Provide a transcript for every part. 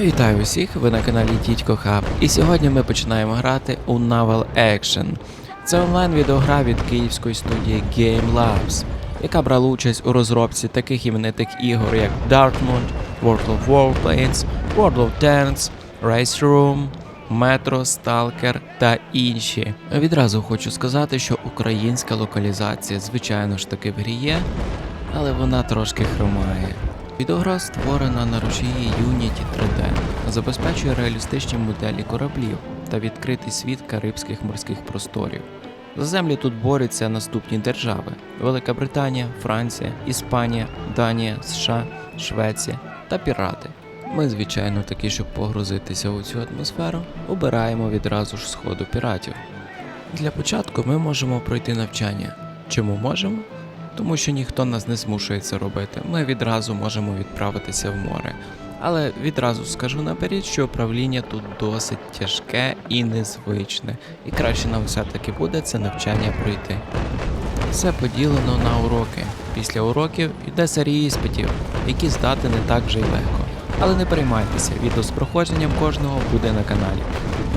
Вітаю усіх! Ви на каналі Дідько Хаб. І сьогодні ми починаємо грати у Naval Action. Це онлайн-відеогра від київської студії Game Labs, яка брала участь у розробці таких іменитих ігор, як Darkmoon, World of Warplanes, World of Tanks, Race Room, Metro, Stalker та інші. Відразу хочу сказати, що українська локалізація, звичайно ж таки в грі є, але вона трошки хромає. Відеогра створена на рушії Unity 3D, забезпечує реалістичні моделі кораблів та відкритий світ карибських морських просторів. За землі тут борються наступні держави: Велика Британія, Франція, Іспанія, Данія, США, Швеція та пірати. Ми, звичайно, таки, щоб погрузитися у цю атмосферу, обираємо відразу ж сходу піратів. Для початку ми можемо пройти навчання. Чому можемо? Тому що ніхто нас не змушує це робити. Ми відразу можемо відправитися в море. Але відразу скажу наперед, що управління тут досить тяжке і незвичне, і краще нам все-таки буде це навчання пройти. Все поділено на уроки. Після уроків йде серія іспитів, які здати не так вже й легко. Але не переймайтеся, відео з проходженням кожного буде на каналі.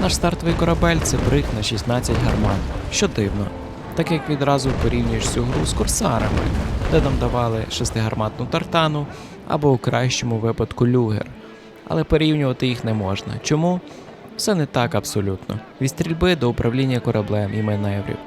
Наш стартовий корабель це брик на 16 гармат, що дивно, так як відразу порівнюєш цю гру з курсарами, де нам давали шестигарматну тартану або у кращому випадку люгер. Але порівнювати їх не можна. Чому? Все не так абсолютно. Від стрільби до управління кораблем і маневрів.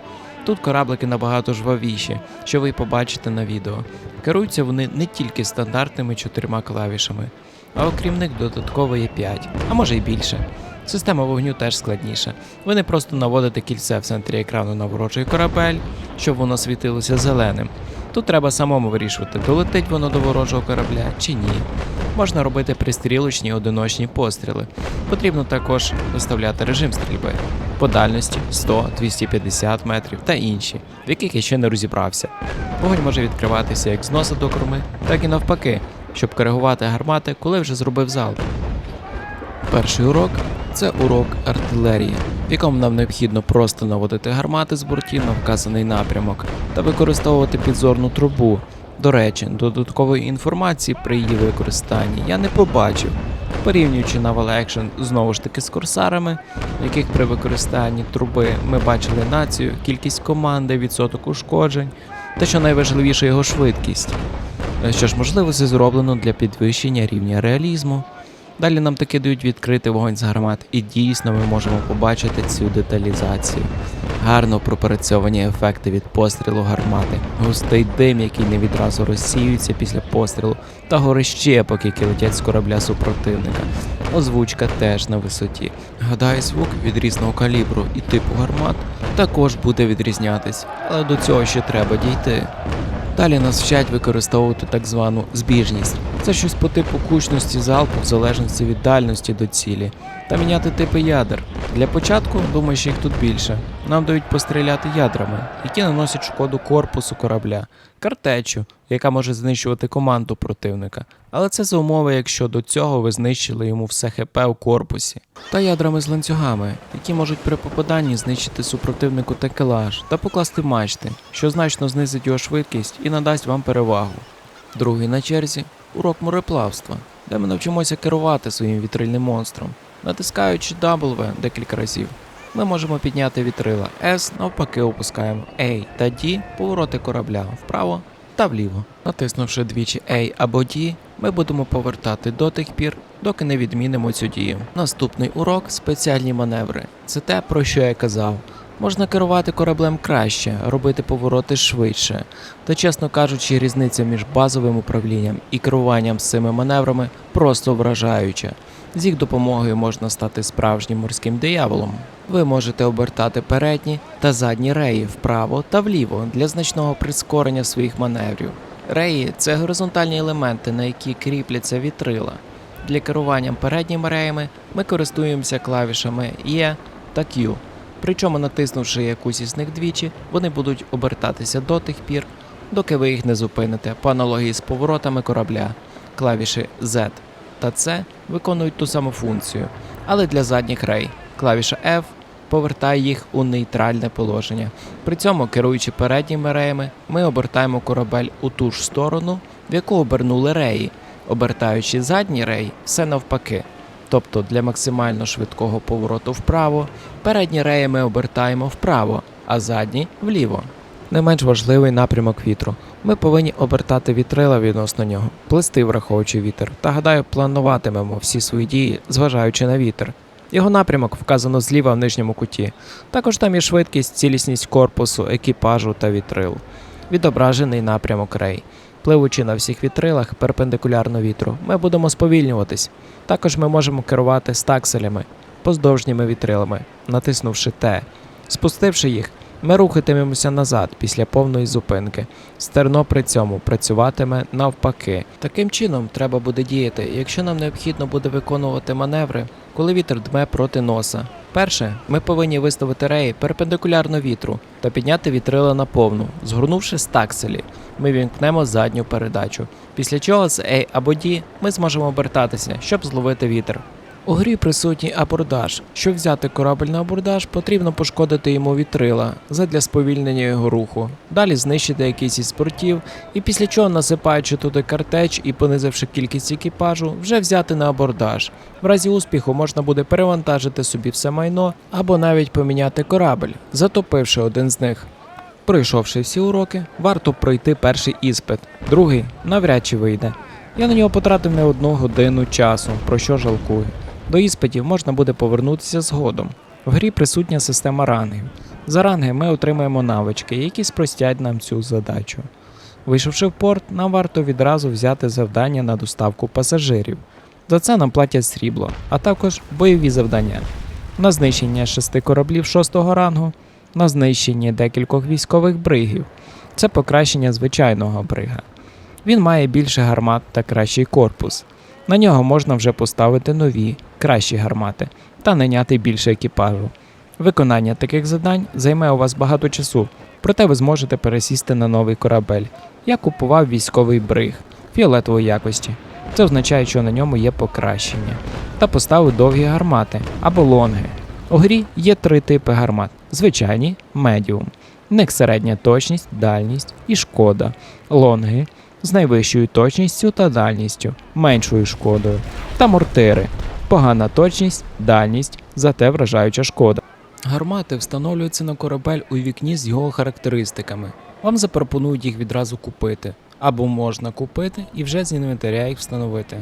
Тут кораблики набагато жвавіші, що ви побачите на відео. Керуються вони не тільки стандартними чотирма клавішами, а окрім них додатково є 5, а може й більше. Система вогню теж складніша. Ви не просто наводите кільце в центрі екрану на ворожий корабель, щоб воно світилося зеленим. Тут треба самому вирішувати, долетить воно до ворожого корабля чи ні. Можна робити пристрілочні одиночні постріли. Потрібно також виставляти режим стрільби по дальності 100, 250 метрів та інші, в яких я ще не розібрався. Вогонь може відкриватися як з носа до корми, так і навпаки, щоб коригувати гармати, коли вже зробив залп. Перший урок це урок артилерії, в якому нам необхідно просто наводити гармати з бортів на вказаний напрямок та використовувати підзорну трубу. До речі, додаткової інформації при її використанні я не побачив. Порівнюючи Naval Action знову ж таки з корсарами, в яких при використанні труби ми бачили націю, кількість команди, відсоток ушкоджень та що найважливіше його швидкість. Що ж, можливо, це зроблено для підвищення рівня реалізму. Далі нам таки дають відкрити вогонь з гармат, і дійсно ми можемо побачити цю деталізацію. Гарно пропрацьовані ефекти від пострілу гармати, густий дим, який не відразу розсіюється після пострілу, та гори щепок, які з корабля супротивника. Озвучка теж на висоті. Гадаю, звук від різного калібру і типу гармат також буде відрізнятись, але до цього ще треба дійти. Далі нас вчать використовувати так звану збіжність. Це щось по типу кучності залпу в залежності від дальності до цілі, та міняти типи ядер. Для початку, думаю, що їх тут більше. Нам дають постріляти ядрами, які наносять шкоду корпусу корабля, картечу, яка може знищувати команду противника. Але це за умови, якщо до цього ви знищили йому все ХП у корпусі, та ядрами з ланцюгами, які можуть при попаданні знищити супротивнику такелаж та покласти мачти, що значно знизить його швидкість і надасть вам перевагу. Другий на черзі урок мореплавства, де ми навчимося керувати своїм вітрильним монстром, натискаючи W декілька разів. Ми можемо підняти вітрила S, навпаки опускаємо A та D повороти корабля вправо та вліво. Натиснувши двічі A або D, ми будемо повертати до тих пір, доки не відмінимо цю дію. Наступний урок спеціальні маневри. Це те, про що я казав. Можна керувати кораблем краще, робити повороти швидше. Та, чесно кажучи, різниця між базовим управлінням і керуванням з цими маневрами просто вражаюча. З їх допомогою можна стати справжнім морським дияволом. Ви можете обертати передні та задні реї вправо та вліво для значного прискорення своїх маневрів. Реї це горизонтальні елементи, на які кріпляться вітрила. Для керування передніми реями ми користуємося клавішами E та Q. Причому, натиснувши якусь із них двічі, вони будуть обертатися до тих пір, доки ви їх не зупините по аналогії з поворотами корабля. Клавіші Z та C виконують ту саму функцію, але для задніх рей. Клавіша F повертає їх у нейтральне положення. При цьому, керуючи передніми реями, ми обертаємо корабель у ту ж сторону, в яку обернули реї. Обертаючи задні реї, все навпаки. тобто для максимально швидкого повороту вправо, передні реї ми обертаємо вправо, а задні вліво. Не менш важливий напрямок вітру. Ми повинні обертати вітрила відносно нього, плести враховуючи вітер, та гадаю, плануватимемо всі свої дії, зважаючи на вітер. Його напрямок вказано зліва в нижньому куті. Також там є швидкість, цілісність корпусу, екіпажу та вітрил. Відображений напрямок рей. Пливучи на всіх вітрилах перпендикулярно вітру, ми будемо сповільнюватись. Також ми можемо керувати стакселями, поздовжніми вітрилами, натиснувши Т. Спустивши їх, ми рухатимемося назад після повної зупинки. Стерно при цьому працюватиме навпаки. Таким чином треба буде діяти, якщо нам необхідно буде виконувати маневри, коли вітер дме проти носа. Перше, ми повинні виставити реї перпендикулярно вітру та підняти вітрила на повну, згорнувши стакселі. Ми вімкнемо задню передачу. Після чого з A або D ми зможемо обертатися, щоб зловити вітер. У грі присутній абордаж. Щоб взяти корабель на абордаж, потрібно пошкодити йому вітрила задля сповільнення його руху. Далі знищити якийсь із портів, і після чого, насипаючи туди картеч і понизивши кількість екіпажу, вже взяти на абордаж. В разі успіху можна буде перевантажити собі все майно або навіть поміняти корабель, затопивши один з них. Пройшовши всі уроки, варто пройти перший іспит, другий навряд чи вийде. Я на нього потратив не одну годину часу, про що жалкую. До іспитів можна буде повернутися згодом. В грі присутня система рангів. За ранги ми отримаємо навички, які спростять нам цю задачу. Вийшовши в порт, нам варто відразу взяти завдання на доставку пасажирів. За це нам платять срібло, а також бойові завдання. На знищення шести кораблів шостого рангу, на знищення декількох військових бригів. Це покращення звичайного брига. Він має більше гармат та кращий корпус. На нього можна вже поставити нові, кращі гармати та найняти більше екіпажу. Виконання таких завдань займе у вас багато часу, проте ви зможете пересісти на новий корабель. Я купував військовий бриг фіолетової якості. Це означає, що на ньому є покращення. Та поставив довгі гармати або лонги. У грі є три типи гармат: звичайні, медіум. В них середня точність, дальність і шкода. Лонги з найвищою точністю та дальністю, меншою шкодою. Та мортири. Погана точність, дальність, зате вражаюча шкода. Гармати встановлюються на корабель у вікні з його характеристиками. Вам запропонують їх відразу купити, або можна купити і вже з інвентаря їх встановити.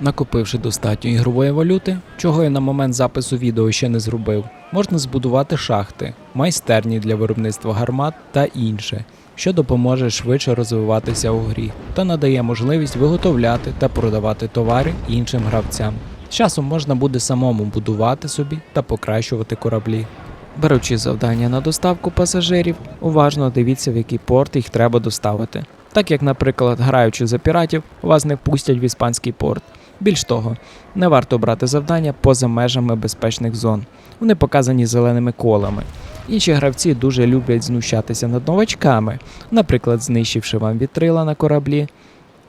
Накопивши достатньо ігрової валюти, чого я на момент запису відео ще не зробив, можна збудувати шахти, майстерні для виробництва гармат та інше, що допоможе швидше розвиватися у грі та надає можливість виготовляти та продавати товари іншим гравцям. Часом можна буде самому будувати собі та покращувати кораблі. Беручи завдання на доставку пасажирів, уважно дивіться, в який порт їх треба доставити. Так як, наприклад, граючи за піратів, вас не пустять в іспанський порт. Більш того, не варто брати завдання поза межами безпечних зон. Вони показані зеленими колами. Інші гравці дуже люблять знущатися над новачками, наприклад, знищивши вам вітрила на кораблі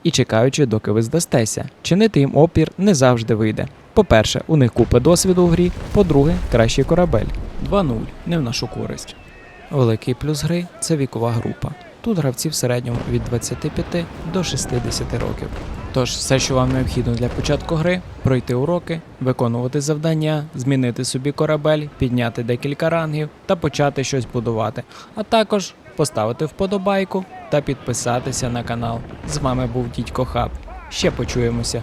і чекаючи, доки ви здастеся. Чинити їм опір не завжди вийде. По-перше, у них купа досвіду в грі, по-друге, кращий корабель. 2-0, не в нашу користь. Великий плюс гри це вікова група. Тут гравці в середньому від 25 до 60 років. Тож все, що вам необхідно для початку гри, пройти уроки, виконувати завдання, змінити собі корабель, підняти декілька рангів та почати щось будувати, а також поставити вподобайку та підписатися на канал. З вами був Дідько Хаб. Ще почуємося.